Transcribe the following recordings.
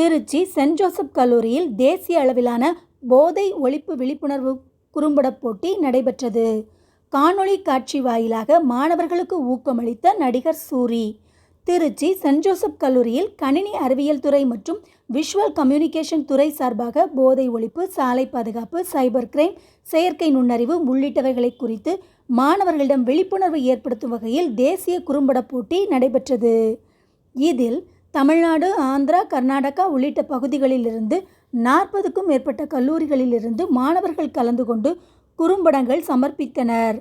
Trichy send Joseph கல்லூரியில் தேசிய அளவிலான போதை ஒழிப்பு விழிப்புணர்வு குறும்படப் போட்டி நடைபெற்றது. காணொளி காட்சி வாயிலாக மாணவர்களுக்கு ஊக்கமளித்த நடிகர் சூரி. திருச்சி சென்ட் ஜோசப் கல்லூரியில் கணினி அறிவியல் துறை மற்றும் விஷுவல் கம்யூனிகேஷன் துறை சார்பாக போதை ஒழிப்பு சாலை பாதுகாப்பு சைபர் கிரைம் செயற்கை நுண்ணறிவு உள்ளிட்டவைகளை குறித்து மாணவர்களிடம் விழிப்புணர்வு ஏற்படுத்தும் வகையில் தேசிய குறும்படப் போட்டி நடைபெற்றது. இதில் தமிழ்நாடு ஆந்திரா கர்நாடகா உள்ளிட்ட பகுதிகளிலிருந்து நாற்பதுக்கும் மேற்பட்ட கல்லூரிகளிலிருந்து மாணவர்கள் கலந்து கொண்டு குறும்படங்கள் சமர்ப்பித்தனர்.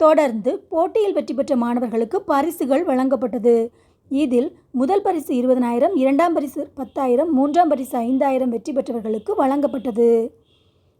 தொடர்ந்து போட்டியில் வெற்றி பெற்ற மாணவர்களுக்கு பரிசுகள் வழங்கப்பட்டது. இதில் முதல் பரிசு இருபதனாயிரம் இரண்டாம் பரிசு பத்தாயிரம் மூன்றாம் பரிசு ஐந்தாயிரம் வெற்றி பெற்றவர்களுக்கு வழங்கப்பட்டது.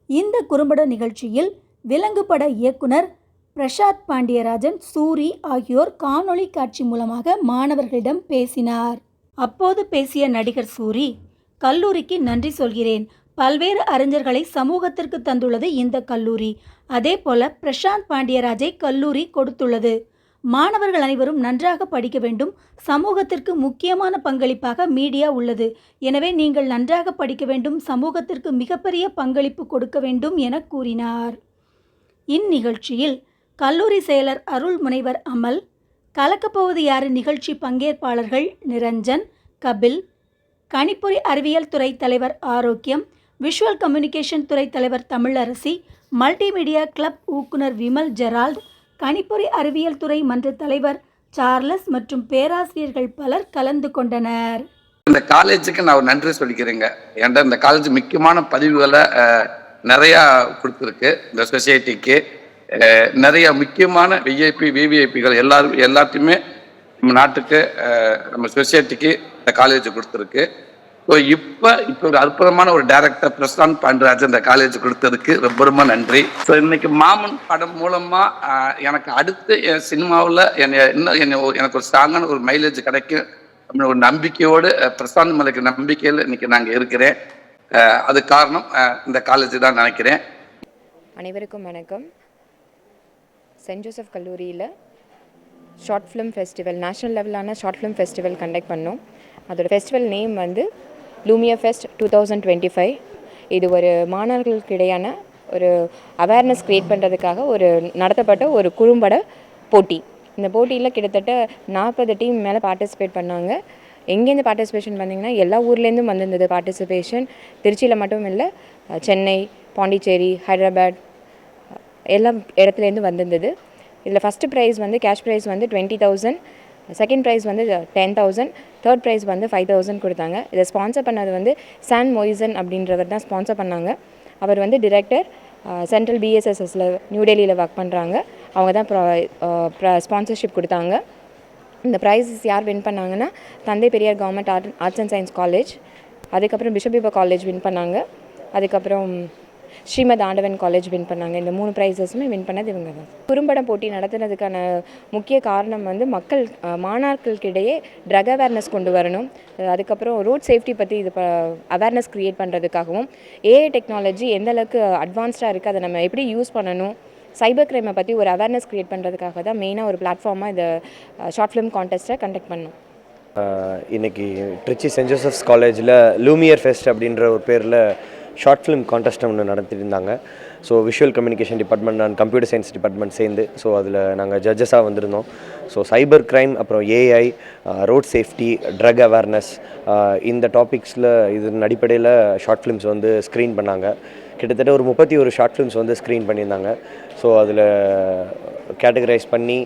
இந்த குறும்பட நிகழ்ச்சியில் விலங்கு பட இயக்குனர் பிரசாத் பாண்டியராஜன் சூரி ஆகியோர் காணொளி காட்சி மூலமாக மாணவர்களிடம் பேசினார். அப்போது பேசிய நடிகர் சூரி கல்லூரிக்கு நன்றி சொல்கிறேன். பல்வேறு அறிஞர்களை சமூகத்திற்கு தந்துள்ளது இந்த கல்லூரி. அதே போல பிரசாந்த் பாண்டியராஜை கல்லூரி கொடுத்துள்ளது. மாணவர்கள் அனைவரும் நன்றாக படிக்க வேண்டும். சமூகத்திற்கு முக்கியமான பங்களிப்பாக மீடியா உள்ளது. எனவே நீங்கள் நன்றாக படிக்க வேண்டும். சமூகத்திற்கு மிகப்பெரிய பங்களிப்பு கொடுக்க வேண்டும் என கூறினார். இந்நிகழ்ச்சியில் கல்லூரி செயலர் அருள் முனைவர் அமல் கலக்கப்போவது யாரு? நிகழ்ச்சி பங்கேற்பாளர்கள் நிரஞ்சன் கபில். கணிப்பொறி அறிவியல் துறை தலைவர் ஆரோக்கியம். விஷுவல் கம்யூனிகேஷன் துறை தலைவர் தமிழரசி. மல்டிமீடியா கிளப் ஊக்குனர் விமல் ஜெரால்ட். கணிப்பொறி அறிவியல் துறை மன்ற தலைவர் சார்லஸ் மற்றும் பேராசிரியர்கள் பலர் கலந்து கொண்டனர். இந்த காலேஜுக்கு நான் ஒரு நன்றி சொல்லிக்கிறேங்க. ஏன்டா இந்த காலேஜ் முக்கியமான பதிவுகளை நிறையா கொடுத்துருக்கு. இந்த சொசைட்டிக்கு. நிறைய முக்கியமான விஐபி விவிஐபிகள் எல்லாரும் எல்லாத்தையுமே நம்ம நாட்டுக்கு நம்ம சொசைட்டிக்கு இந்த காலேஜ் கொடுத்துருக்கு. ஸோ இப்போ இப்போ ஒரு அற்புதமான ஒரு டைரக்டர் பிரசாந்த் பாண்டராஜன் இந்த காலேஜ் கொடுத்ததுக்கு ரொம்ப ரொம்ப நன்றி. ஸோ இன்னைக்கு மாமன் படம் மூலமாக எனக்கு அடுத்து என் சினிமாவில் என்னை இன்னும் என்னை எனக்கு ஒரு ஸ்ட்ராங்கான ஒரு மைலேஜ் கிடைக்கும். அப்படின்னு ஒரு நம்பிக்கையோடு பிரசாந்த் மலைக்கு நம்பிக்கையில் இன்னைக்கு நாங்கள் இருக்கிறேன். அது காரணம் இந்த காலேஜ் தான் நினைக்கிறேன். அனைவருக்கும் வணக்கம். சென்ட் ஜோசப் கல்லூரியில் ஷார்ட் ஃபிலிம் ஃபெஸ்டிவல் நேஷ்னல் லெவலான ஷார்ட் ஃபிலிம் ஃபெஸ்டிவல் கண்டக்ட் பண்ணோம். அதோட ஃபெஸ்டிவல் நேம் வந்து Lumia fest two thousand twenty five இது ஒரு மாணவர்களுக்கு இடையான ஒரு அவேர்னஸ் க்ரியேட் பண்ணுறதுக்காக ஒரு நடத்தப்பட்ட ஒரு குறும்பட போட்டி. இந்த போட்டியில் கிட்டத்தட்ட நாற்பது டீம் மேலே பார்ட்டிசிபேட் பண்ணாங்க. எங்கேருந்து பார்ட்டிசிபேஷன் பண்ணிங்கன்னா எல்லா ஊர்லேருந்தும் வந்திருந்தது பார்ட்டிசிபேஷன் திருச்சியில் மட்டும் இல்லை சென்னை பாண்டிச்சேரி ஹைதராபாத் எல்லா இடத்துலேருந்து வந்திருந்தது. இதில் ஃபஸ்ட்டு ப்ரைஸ் வந்து கேஷ் ப்ரைஸ் வந்து டுவெண்ட்டி தௌசண்ட் செகண்ட் ப்ரைஸ் வந்து டென் தௌசண்ட் தேர்ட் ப்ரைஸ் வந்து ஃபைவ் தௌசண்ட் கொடுத்தாங்க. இதை ஸ்பான்சர் பண்ணது வந்து சான் மொய்சன் அப்படின்றவர் தான் ஸ்பான்சர் பண்ணாங்க. அவர் வந்து டிரெக்டர் சென்ட்ரல் பிஎஸ்எஸ்எஸில் நியூ டெல்லியில் ஒர்க் பண்ணுறாங்க அவங்க தான் ஸ்பான்சர்ஷிப் கொடுத்தாங்க. இந்த ப்ரைஸஸ் யார் வின் பண்ணாங்கன்னா தந்தை Periyar government art arts and science college அதுக்கப்புறம் பிஷபிபா காலேஜ் வின் பண்ணாங்க. அதுக்கப்புறம் ஸ்ரீமத் ஆண்டவன் காலேஜ் வின் பண்ணாங்க. இந்த மூணு ப்ரைஸஸுமே வின் பண்ணது இவங்க தான் குறும்படம் போட்டி நடத்துனதுக்கான முக்கிய காரணம் வந்து மக்கள் அஹ், மாணாக்கர்களுக்கிடையே ட்ரக் அவேர்னஸ் கொண்டு வரணும். அதுக்கப்புறம் ரோட் சேஃப்டி பற்றி இது அவேர்னஸ் க்ரியேட் பண்ணுறதுக்காகவும் ஏஐ டெக்னாலஜி எந்த அளவுக்கு அட்வான்ஸ்டாக இருக்குது அதை நம்ம எப்படி யூஸ் பண்ணணும் சைபர் கிரைமை பற்றி ஒரு அவேர்னஸ் க்ரியேட் பண்ணுறதுக்காக தான் மெயினாக ஒரு பிளாட்ஃபார்மாக இந்த ஷார்ட் ஃபிலிம் கான்டெஸ்ட்டை கண்டக்ட் பண்ணோம். இன்றைக்கி ட்ரிச்சி சென்ட் ஜோசப்ஸ் காலேஜில் லூமியர் ஃபெஸ்ட் அப்படின்ற ஒரு பேரில் ஷார்ட் ஃபிலிம் கான்டெஸ்ட் ஒன்று நடத்திட்டு இருந்தாங்க so visual communication department and computer science department சேர்ந்து ஸோ அதில் நாங்கள் ஜட்ஜஸாக வந்திருந்தோம். ஸோ சைபர் க்ரைம் அப்புறம் AI road safety drug awareness இந்த டாபிக்ஸில் இதன் அடிப்படையில் ஷார்ட் ஃபிலிம்ஸ் வந்து ஸ்க்ரீன் பண்ணாங்க. கிட்டத்தட்ட ஒரு முப்பத்தி ஒரு ஷார்ட் ஃபிலிம்ஸ் வந்து ஸ்க்ரீன் பண்ணியிருந்தாங்க. ஸோ அதில் கேட்டகரைஸ் பண்ணி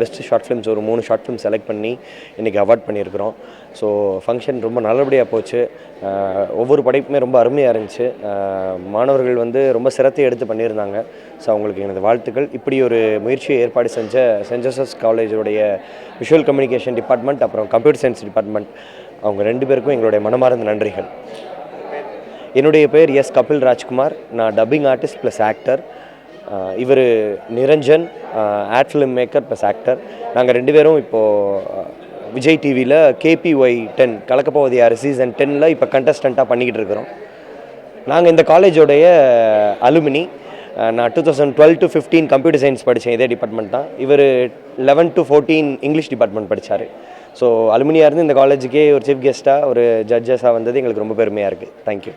பெஸ்ட் ஷார்ட் ஃபிலிம்ஸ் ஒரு மூணு ஷார்ட் ஃபிலிம் செலக்ட் பண்ணி இன்றைக்கி அவார்ட் பண்ணியிருக்கிறோம். ஸோ ஃபங்க்ஷன் ரொம்ப நல்லபடியாக போச்சு. ஒவ்வொரு படைப்புமே ரொம்ப அருமையாக இருந்துச்சு. மாணவர்கள் வந்து ரொம்ப சிரத்தை எடுத்து பண்ணியிருந்தாங்க. ஸோ அவங்களுக்கு எனது வாழ்த்துக்கள். இப்படி ஒரு முயற்சியை ஏற்பாடு செஞ்ச சென்ட் ஜோசப்ஸ் காலேஜுடைய விஷுவல் கம்யூனிகேஷன் டிபார்ட்மெண்ட் அப்புறம் கம்ப்யூட்டர் சயின்ஸ் டிபார்ட்மெண்ட் அவங்க ரெண்டு பேருக்கும் எங்களுடைய மனமார்ந்த நன்றிகள். என்னுடைய பேர் எஸ் கபில் ராஜ்குமார். நான் டப்பிங் ஆர்டிஸ்ட் ப்ளஸ் ஆக்டர் இவர் Niranjan ad film maker plus actor நாங்கள் ரெண்டு பேரும் இப்போது விஜய் டிவியில் கேபிஒய் டென் கலக்கப்போவது யார் சீசன் டென்னில் இப்போ கண்டஸ்டண்ட்டாக பண்ணிக்கிட்டு இருக்கிறோம். நாங்கள் இந்த காலேஜோடைய அலுமினி நான் two thousand twelve to fifteen computer science படித்தேன் இதே டிபார்ட்மெண்ட் தான். இவர் eleven to fourteen English department படித்தார் ஸோ அலுமினியாக இருந்து இந்த காலேஜுக்கே ஒரு சீஃப் கெஸ்ட்டாக ஒரு ஜட்ஜஸாக வந்தது எங்களுக்கு ரொம்ப பெருமையாக இருக்குது தேங்க்யூ